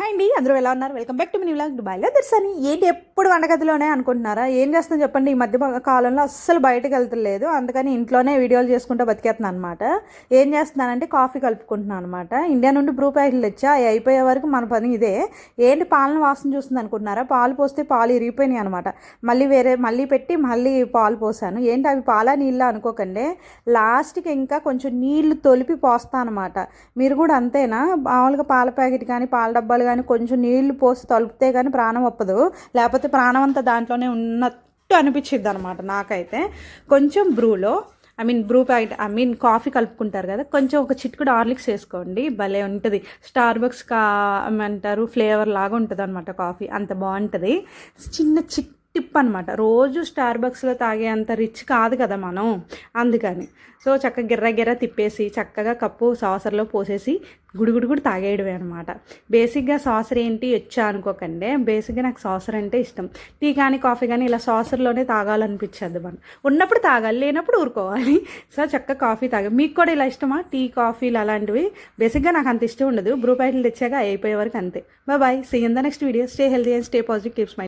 Hi అండి అందరూ ఎలా ఉన్నారు? వెల్కమ్ బ్యాక్ టు మీ వ్లాగ్ దుబాయ్లో దర్శని. ఏంటి ఎప్పుడు వంటగదిలోనే అనుకుంటున్నారా? ఏం చేస్తాను చెప్పండి? ఈ మధ్య కాలంలో అస్సలు బయటకు వెళ్తలేదు. అందుకని ఇంట్లోనే వీడియోలు చేసుకుంటూ బతికేస్తున్నాను అనమాట ఏం చేస్తున్నానంటే కాఫీ కలుపుకుంటున్నాను అనమాట ఇండియా నుండి బ్రూ ప్యాకెట్లు తెచ్చా? అవి అయిపోయే వరకు మన పని ఇదే. ఏంటి పాలను వాసన చూస్తుంది అనుకుంటున్నారా? పాలు పోస్తే పాలు ఇరిగిపోయినాయి అనమాట మళ్ళీ వేరే మళ్ళీ పెట్టి మళ్ళీ పాలు పోసాను. ఏంటి అవి పాలా నీళ్ళ అనుకోకండి. లాస్ట్కి ఇంకా కొంచెం నీళ్ళు తొలిపి పోస్తా అనమాట మీరు కూడా అంతేనా? మామూలుగా పాల ప్యాకెట్ కానీ పాల డబ్బాలు కానీ కొంచెం నీళ్ళు పోసి తలుపుతే కానీ ప్రాణం ఒప్పదు. లేకపోతే ప్రాణం అంతా దాంట్లోనే ఉన్నట్టు అనిపించింది అనమాట నాకైతే. కొంచెం బ్రూలో I mean Bru packet I mean coffee కలుపుకుంటారు కదా కొంచెం ఒక చిట్కుడు ఆర్లిక్స్ వేసుకోండి. భలే ఉంటుంది. స్టార్ బక్స్ కా ఏమంటారు ఫ్లేవర్ లాగా ఉంటుంది అనమాట కాఫీ. అంత బాగుంటుంది. చిన్న చిట్ టిప్ అనమాట రోజు స్టార్ బక్స్లో తాగే అంత రిచ్ కాదు కదా మనం. అందుకని. సో చక్కగా గిర్ర గిర్ర తిప్పేసి చక్కగా కప్పు సాసర్లో పోసేసి గుడిగుడి కూడా తాగేయడమే అనమాట బేసిక్గా సాసర్ ఏంటి? వచ్చా అనుకోకండి. బేసిక్గా నాకు సాసర్ అంటే ఇష్టం. టీ కానీ కాఫీ కానీ ఇలా సాసర్లోనే తాగాలనిపించద్దు మనం. ఉన్నప్పుడు తాగాలి లేనప్పుడు ఊరుకోవాలి. సో చక్కగా కాఫీ తాగా. మీకు కూడా ఇలా ఇష్టమా? టీ కాఫీలు అలాంటివి? బేసిక్గా నాకు అంత ఇష్టం ఉండదు. బ్రూ ప్యాకెట్లు తెచ్చాక అయిపోయే వరకు అంతే. Bye see in the next video stay healthy and stay positive keeps my